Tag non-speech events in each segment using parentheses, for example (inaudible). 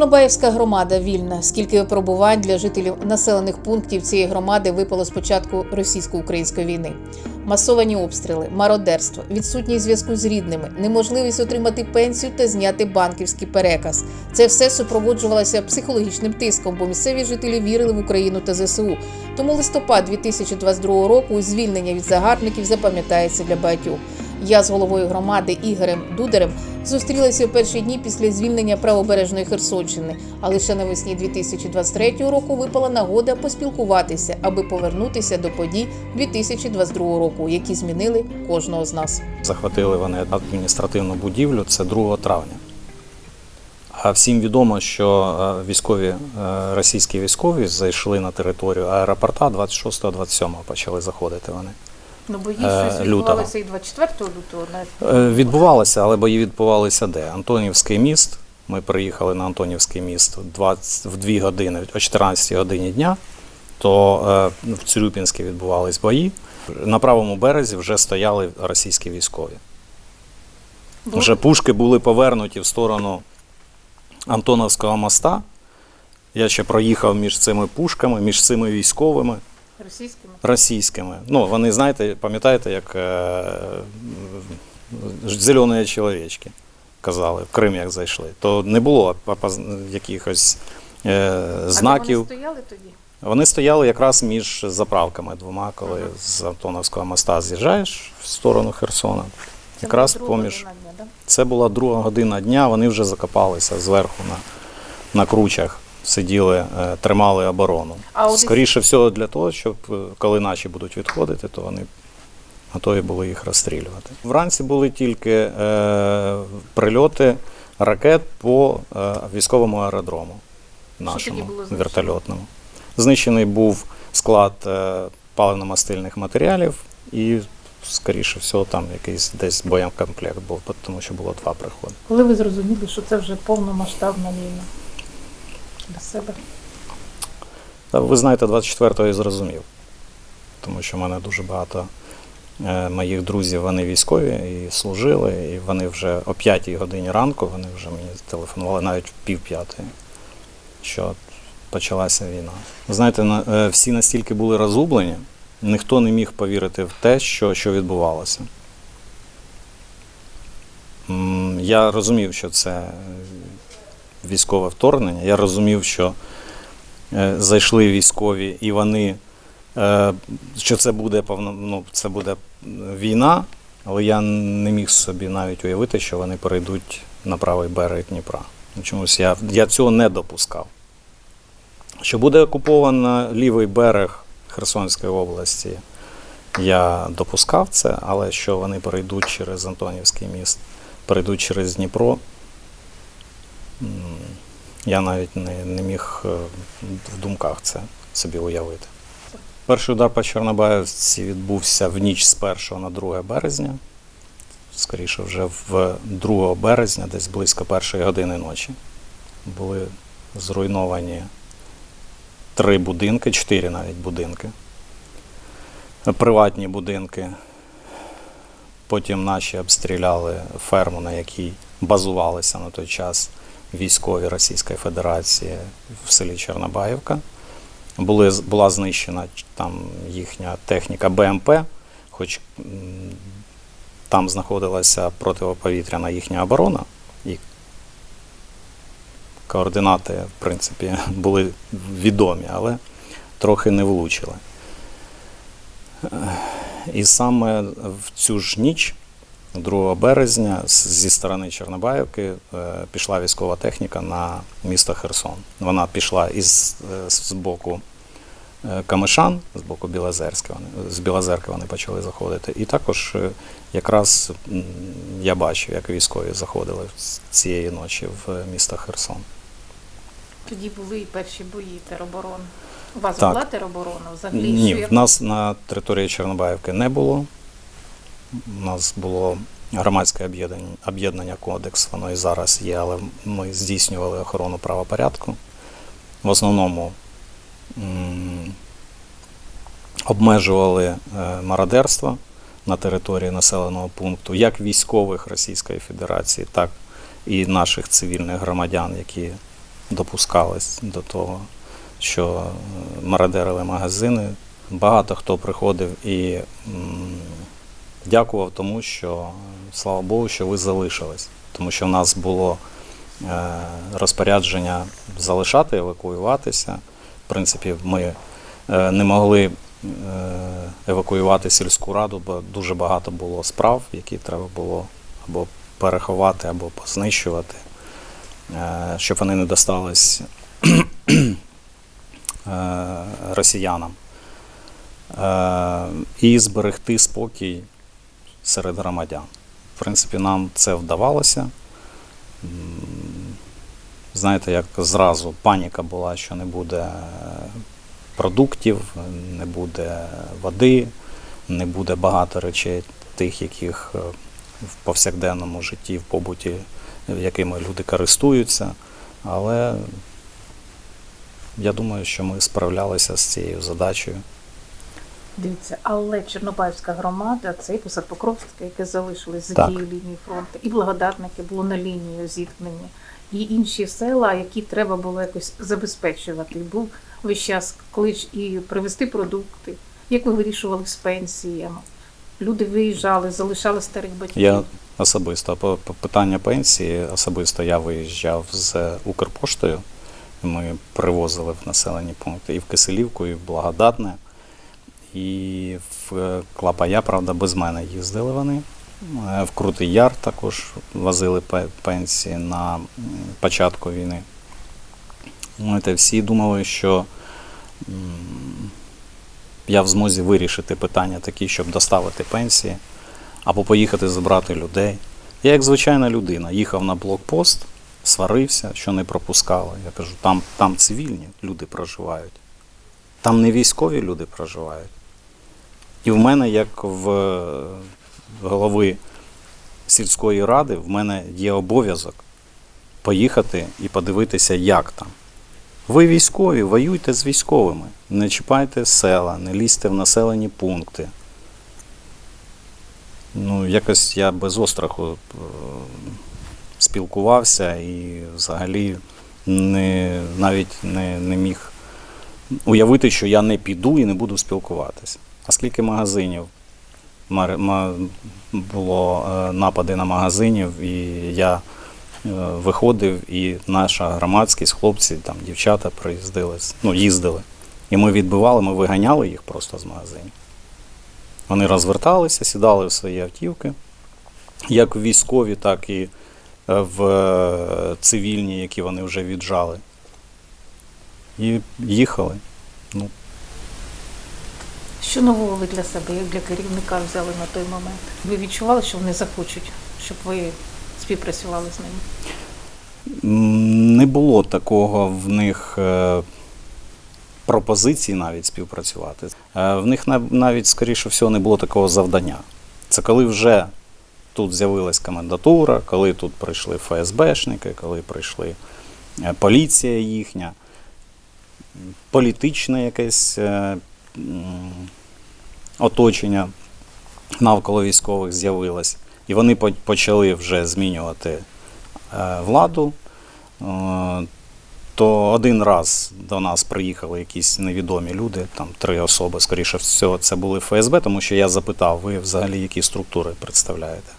Чорнобаївська громада вільна. Скільки випробувань для жителів населених пунктів цієї громади випало з початку російсько-української війни. Масовані обстріли, мародерство, відсутність зв'язку з рідними, неможливість отримати пенсію та зняти банківський переказ. Це все супроводжувалося психологічним тиском, бо місцеві жителі вірили в Україну та ЗСУ. Тому листопад 2022 року звільнення від загарбників запам'ятається для багатьох. Я з головою громади Ігорем Дударем зустрілася у перші дні після звільнення правобережної Херсонщини. А лише навесні 2023 року випала нагода поспілкуватися, аби повернутися до подій 2022 року, які змінили кожного з нас. Захватили вони адміністративну будівлю, це 2 травня. А всім відомо, що е, військові, е, російські військові зайшли на територію аеропорта 26-27 почали заходити вони. Ну бої Е, щось лютого. відбувалося і 24 лютого. навіть. Е, Відбувалося, але бої відбувалися де? Антонівський міст. Ми приїхали на Антонівський міст в 20, в 2 години, о 14 годині дня, то е, в Цюрюпінській відбувались бої. На правому березі вже стояли російські військові. Вже пушки були повернуті в сторону Антоновського моста. Я ще проїхав між цими пушками, між цими військовими російськими. російськими. Ну, вони, знаєте, пам'ятаєте, як е, зелені чоловічки казали, в Крим як зайшли, то не було якихось е, знаків. А вони стояли тоді? Вони стояли якраз між заправками двома, коли Ага. з Антоновського моста з'їжджаєш в сторону Херсона. Це Якраз була поміж. дня, да? Це була друга година дня, вони вже закопалися зверху на, на кручах, сиділи, е, тримали оборону. А Скоріше всього для того, щоб е, коли наші будуть відходити, то вони готові були їх розстрілювати. Вранці були тільки е, прильоти ракет по е, військовому аеродрому нашому було вертольотному. Знищений був склад е, паливно-мастильних матеріалів і, скоріше всього, там якийсь десь боєкомплект був, тому що було два приходи. Коли ви зрозуміли, що це вже повномасштабна війна для себе? Та ви знаєте, 24-го я зрозумів, тому що в мене дуже багато е, моїх друзів, вони військові і служили, і вони вже о 5-й годині ранку вони вже мені телефонували навіть в пів п'ятої, що почалася війна. Ви знаєте, на- е, всі настільки були розгублені, ніхто не міг повірити в те, що, що відбувалося. Я розумів, що це військове вторгнення. Я розумів, що е, зайшли військові, і вони, е, що це буде ну, це буде війна, але я не міг собі навіть уявити, що вони перейдуть на правий берег Дніпра. Ну, Чомусь я, я цього не допускав. Що буде окуповано лівий берег Херсонської області, я допускав це, але що вони перейдуть через Антонівський міст, перейдуть через Дніпро, я навіть не, не міг е, в думках це собі уявити. Перший удар по Чорнобаївці відбувся в ніч з 1 на 2 березня. Скоріше, вже в 2 березня, десь близько першої години ночі. Були зруйновані три будинки, чотири навіть будинки. Приватні будинки. Потім наші обстріляли ферму, на якій базувалися на той час військові Російської Федерації в селі Чорнобаївка. Були, була знищена там їхня техніка БМП, хоч там знаходилася протиповітряна їхня оборона, і координати, в принципі, (laughs) були відомі, але трохи не влучили. Е, І саме в цю ж ніч, 2 березня, зі сторони Чорнобаївки е, пішла військова техніка на місто Херсон. Вона пішла із е, з боку е, Камишан, з боку Білозерська. З Білозерки вони почали заходити. І також якраз я бачив, як військові заходили цієї ночі в місто Херсон. Тоді були і перші бої тероборони. У вас Так. була тероборона взагалі? Ні, в нас на території Чорнобаївки не було. У нас було громадське об'єднання, Кодекс, воно і зараз є, але ми здійснювали охорону правопорядку. В основному обмежували е, мародерство на території населеного пункту, як військових Російської Федерації, так і наших цивільних громадян, які допускались до того, що е, мародерили магазини. Багато хто приходив і дякував тому, що слава Богу, що ви залишились. Тому що в нас було е, розпорядження залишати, евакуюватися. В принципі, ми е, не могли е, евакуювати сільську раду, бо дуже багато було справ, які треба було або переховати, або познищувати, щоб вони не достались росіянам. І зберегти спокій серед громадян. В принципі, нам це вдавалося. Знаєте, як зразу паніка була, що не буде е, продуктів, не буде води, не буде багато речей, тих, яких е, в повсякденному житті, в побуті, якими люди користуються. Але я думаю, що ми справлялися з цією задачею. Дивіться, але Чорнобаївська громада, це і Посадпокровська, яке залишилось за тією лінією фронту, і Благодатники було на лінії зіткнення, і інші села, які треба було якось забезпечувати. Був весь час клич і привезти продукти, як ви вирішували з пенсіями. Люди виїжджали, залишали старих батьків. Я особисто по, по питання пенсії, особисто я виїжджав з Укрпоштою. Ми привозили в населені пункти і в Киселівку, і в Благодатне. І в е, Клапая, правда, без мене їздили вони. Е, В Крутий Яр також возили пенсії на початку війни. Знаєте, всі думали, що я в змозі вирішити питання такі, щоб доставити пенсії або поїхати забрати людей. Я, як звичайна людина, їхав на блокпост, сварився, що не пропускали. Я кажу, там, там цивільні люди проживають, там не військові люди проживають. І в мене, як в е, голови сільської ради, в мене є обов'язок поїхати і подивитися, як там. Ви військові, воюйте з військовими, не чіпайте села, не лізьте в населені пункти. Ну, якось я без остраху е, спілкувався і взагалі не, навіть не, не міг уявити, що я не піду і не буду спілкуватися. А скільки магазинів було е, напади на магазинів, і я е, виходив, і наша громадськість, хлопці, там, дівчата приїздили, ну, їздили. І ми відбивали, ми виганяли їх просто з магазинів. Вони розверталися, сідали в свої автівки, як військові, так і е, в цивільні, які вони вже віджали. І їхали. Ну, Що нового ви для себе, як для керівника, взяли на той момент? Ви відчували, що вони захочуть, щоб ви співпрацювали з ними? Не було такого в них е, пропозиції навіть співпрацювати. Е, В них навіть, скоріше всього, не було такого завдання. Це коли вже тут з'явилась комендатура, коли тут прийшли ФСБшники, коли прийшли е, поліція їхня, політичне якесь оточення навколо військових з'явилось. І вони почали вже змінювати е, владу, е, то один раз до нас приїхали якісь невідомі люди, там три особи, скоріше всього, це були ФСБ, тому що я запитав, ви взагалі які структури представляєте?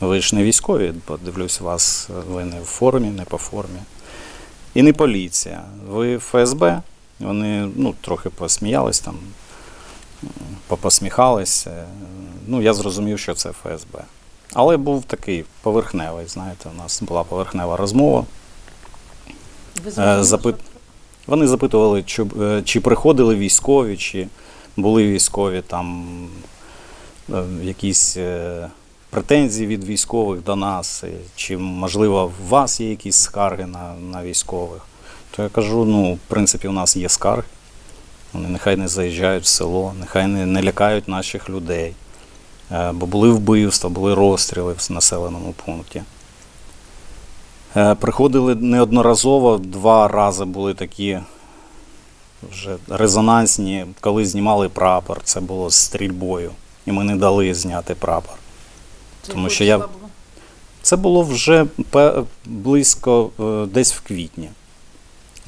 Ви ж не військові, подивлюсь, вас ви не в формі, не по формі. І не поліція. Ви ФСБ, вони ну, трохи посміялись там, попосміхались. е, Ну, я зрозумів, що це ФСБ. Але був такий поверхневий, знаєте, у нас була поверхнева розмова. Ви Е, запит... Вони запитували, чи, е, чи приходили військові, чи були військові там е, якісь претензії від військових до нас, чи, можливо, у вас є якісь скарги на, на військових. То я кажу: ну, в принципі, у нас є скарги. Вони нехай не заїжджають в село, нехай не, не лякають наших людей. Е, Бо були вбивства, були розстріли в населеному пункті. Е, Приходили неодноразово, два рази були такі вже резонансні, коли знімали прапор, це було з стрільбою. І ми не дали зняти прапор. Це тому що я- було? Це було вже близько е, десь в квітні.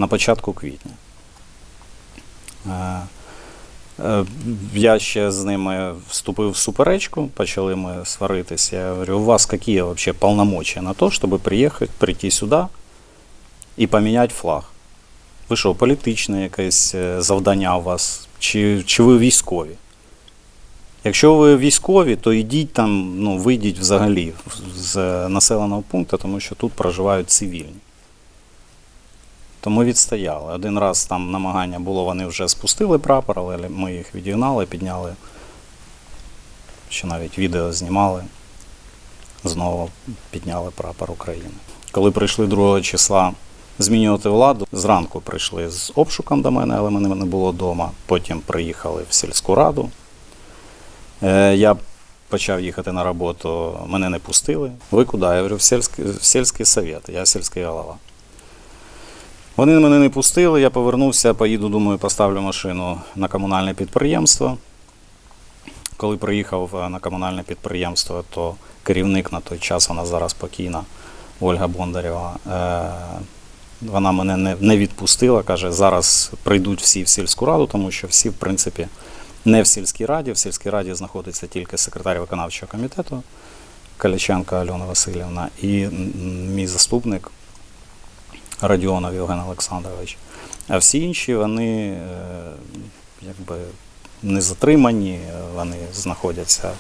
На початку квітня. Е, е, Я ще з ними вступив в суперечку, почали ми сваритися. Я говорю, у вас які вообще полномочия на то, щоб приїхати, прийти сюди і поміняти флаг? Ви що, політичне якесь е, завдання у вас, чи, чи ви військові? Якщо ви військові, то йдіть там, ну, вийдіть взагалі з населеного пункту, тому що тут проживають цивільні. То ми відстояли. Один раз там намагання було, вони вже спустили прапор, але ми їх відігнали, підняли. Ще навіть відео знімали. Знову підняли прапор України. Коли прийшли 2 числа змінювати владу, зранку прийшли з обшуком до мене, але мене не було вдома. Потім приїхали в сільську раду. Е, Я почав їхати на роботу, мене не пустили. Ви куди? Я говорю, в сільський, в сільський совет, я сільський голова. Вони мене не пустили, я повернувся, поїду, думаю, поставлю машину на комунальне підприємство. Коли приїхав е, на комунальне підприємство, то керівник на той час, вона зараз покійна, Ольга Бондарєва, е, вона мене не, відпустила, каже, зараз прийдуть всі в сільську раду, тому що всі, в принципі, не в сільській раді. В сільській раді знаходиться тільки секретар виконавчого комітету Каліченко Альона Васильівна і мій заступник Радіонов Євген Олександрович. А всі інші вони е, якби не затримані, вони знаходяться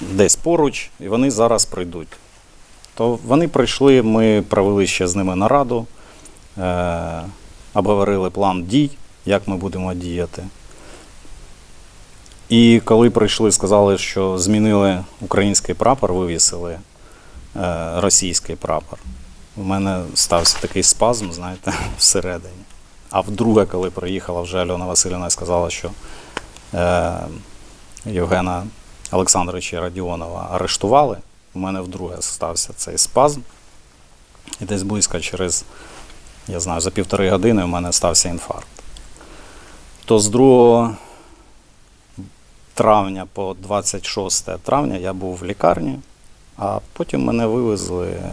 десь поруч, і вони зараз прийдуть. То вони прийшли, ми провели ще з ними нараду, е, обговорили план дій, як ми будемо діяти. І коли прийшли, сказали, що змінили український прапор, вивісили е, російський прапор. У мене стався такий спазм, знаєте, (laughs) всередині. А вдруге, коли приїхала вже Альона Васильівна і сказала, що е, Євгена Олександровича Радіонова арештували, у мене вдруге стався цей спазм. І десь близько через, я знаю, за півтори години у мене стався інфаркт. То з 2 травня по 26 травня я був в лікарні, а потім мене вивезли е,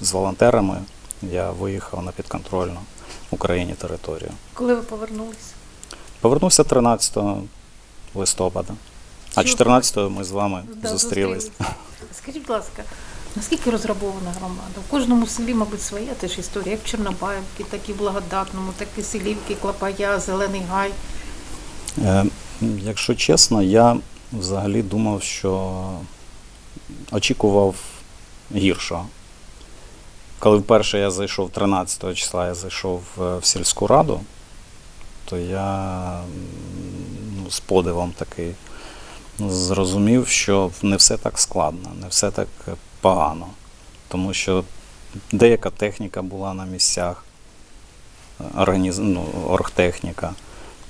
з волонтерами. Я виїхав на підконтрольну Україні територію. Коли ви повернулися? Повернувся 13 листопада, а Чого? 14 ми з вами Да, зустрілись. (laughs) Скажіть, будь ласка, наскільки розрабована громада? В кожному селі, мабуть, своя теж історія, як в Чорнобаївці, так і в Благодатному, так і Селівки, Клапая, Зелений Гай. Е, Якщо чесно, я взагалі думав, що очікував гіршого. Коли вперше я зайшов 13 числа, я зайшов е, в сільську раду, то я ну, з подивом такий зрозумів, що не все так складно, не все так е, погано. Тому що деяка техніка була на місцях, організ... ну, оргтехніка.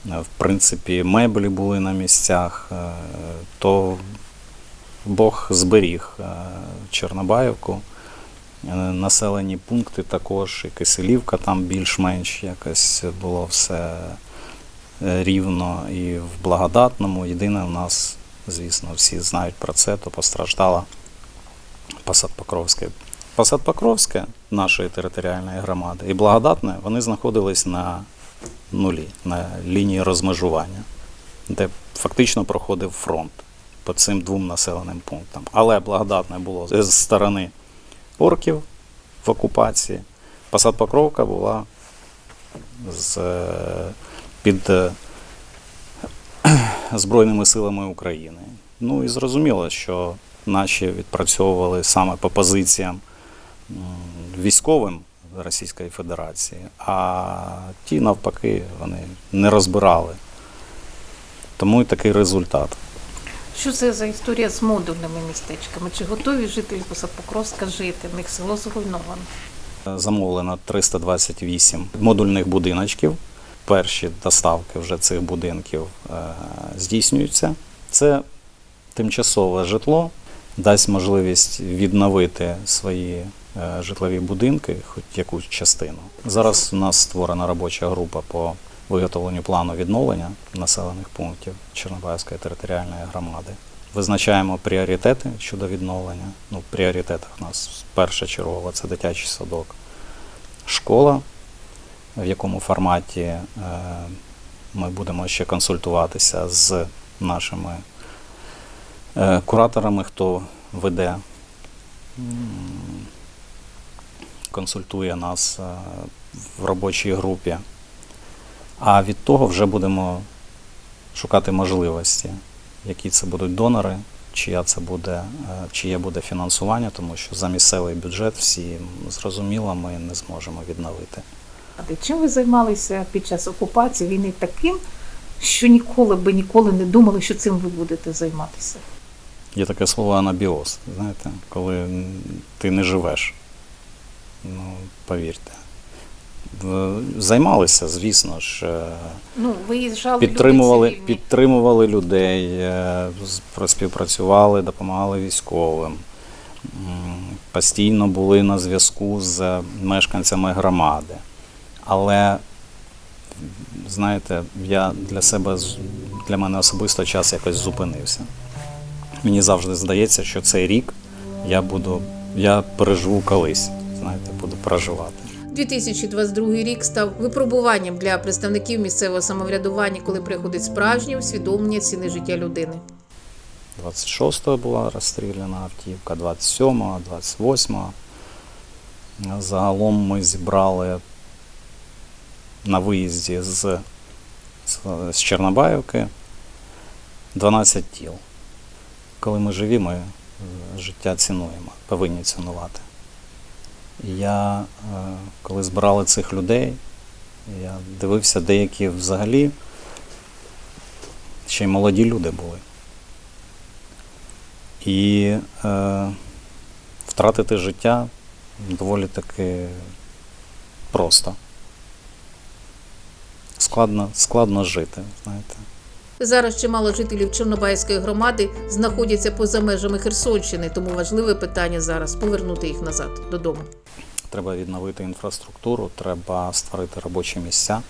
Е, В принципі, меблі були на місцях, то Бог зберіг Чорнобаївку. Е, Населені пункти також, і Киселівка там більш-менш якось було все е, рівно. І в Благодатному єдине в нас, звісно, всі знають про це, то постраждала Посад Покровське. Посад Покровське нашої територіальної громади і Благодатне вони знаходились на нулі, на лінії розмежування, де фактично проходив фронт по цим двом населеним пунктам. Але благодатне було з сторони орків в окупації. Посад Покровка була з, під е, (clears throat) Збройними силами України. Ну і зрозуміло, що наші відпрацьовували саме по позиціям військовим Російської Федерації, а ті, навпаки, вони не розбирали. Тому і такий результат. Що це за історія з модульними містечками? Чи готові жителі Посадпокровська жити? В них село зруйновано. Замовлено 328 модульних будиночків. Перші доставки вже цих будинків е, здійснюються. Це тимчасове житло, дасть можливість відновити свої е, житлові будинки, хоч якусь частину. Зараз у нас створена робоча група по виготовленню плану відновлення населених пунктів Чорнобаївської територіальної громади. Визначаємо пріоритети щодо відновлення. Ну, в пріоритетах у нас перша чергова це дитячий садок, школа, в якому форматі е, ми будемо ще консультуватися з нашими е, кураторами, хто веде, консультує нас е, в робочій групі. А від того вже будемо шукати можливості, які це будуть донори, чия це буде, е, чиє буде фінансування, тому що за місцевий бюджет всі зрозуміло, ми не зможемо відновити. А Чим ви займалися під час окупації війни таким, що ніколи би ніколи не думали, що цим ви будете займатися? Є таке слово анабіоз, знаєте, коли ти не живеш. Ну, повірте. В- Займалися, звісно ж. е, Ну, виїжджали підтримували, люди підтримували людей, е, співпрацювали, допомагали військовим. Постійно були на зв'язку з мешканцями громади. Але, знаєте, я для себе, для мене особисто час якось зупинився. Мені завжди здається, що цей рік я буду, я переживу колись, знаєте, буду проживати. 2022 рік став випробуванням для представників місцевого самоврядування, коли приходить справжнє усвідомлення ціни життя людини. 26-го була розстріляна автівка, 27-го, 28-го. Загалом ми зібрали на виїзді з, з, Чорнобаївки 12 тіл. Коли ми живі, ми е, життя цінуємо, повинні цінувати. Я, е, коли збирали цих людей, я дивився, деякі взагалі ще й молоді люди були. І е, втратити життя доволі таки просто. Складно, складно жити, знаєте. Зараз чимало жителів Чорнобайської громади знаходяться поза межами Херсонщини, тому важливе питання зараз повернути їх назад додому. Треба відновити інфраструктуру, треба створити робочі місця,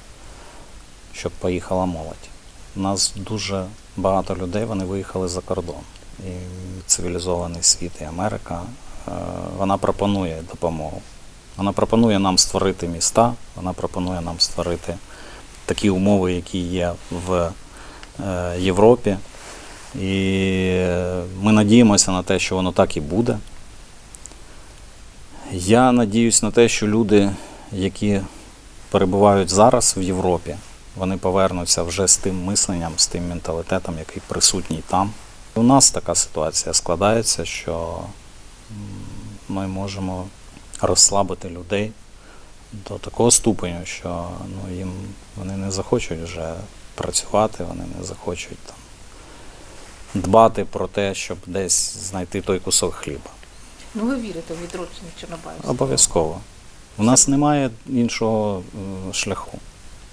щоб поїхала молодь. У нас дуже багато людей вони виїхали за кордон. І цивілізований світ, і Америка, е, вона пропонує допомогу. Вона пропонує нам створити міста, вона пропонує нам створити такі умови, які є в Європі. І е, ми надіємося на те, що воно так і буде. Я надіюсь на те, що люди, які перебувають зараз в Європі, вони повернуться вже з тим мисленням, з тим менталітетом, який присутній там. У нас така ситуація складається, що ми можемо розслабити людей до такого ступеню, що ну, їм вони не захочуть вже працювати, вони не захочуть там дбати про те, щоб десь знайти той кусок хліба. Ну ви вірите в відродження Чорнобайська? Обов'язково. У нас немає іншого е, шляху.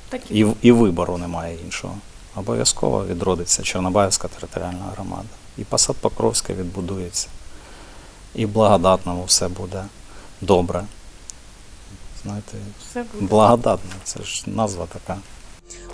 Так І, і вибору немає іншого. Обов'язково відродиться Чорнобаївська територіальна громада. І Посад Покровська відбудується. І благодатному все буде добре. Знаєте, все буде. благодатно, це ж назва така.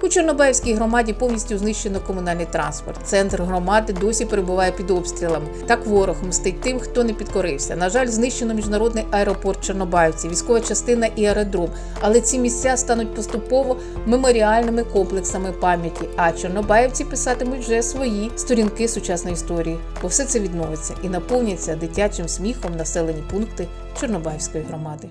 У Чорнобаївській громаді повністю знищено комунальний транспорт. Центр громади досі перебуває під обстрілами. Так ворог мстить тим, хто не підкорився. На жаль, знищено міжнародний аеропорт Чорнобаївці, військова частина і аеродром. Але ці місця стануть поступово меморіальними комплексами пам'яті. А чорнобаївці писатимуть вже свої сторінки сучасної історії. Бо все це відновиться і наповниться дитячим сміхом населені пункти Чорнобаївської громади.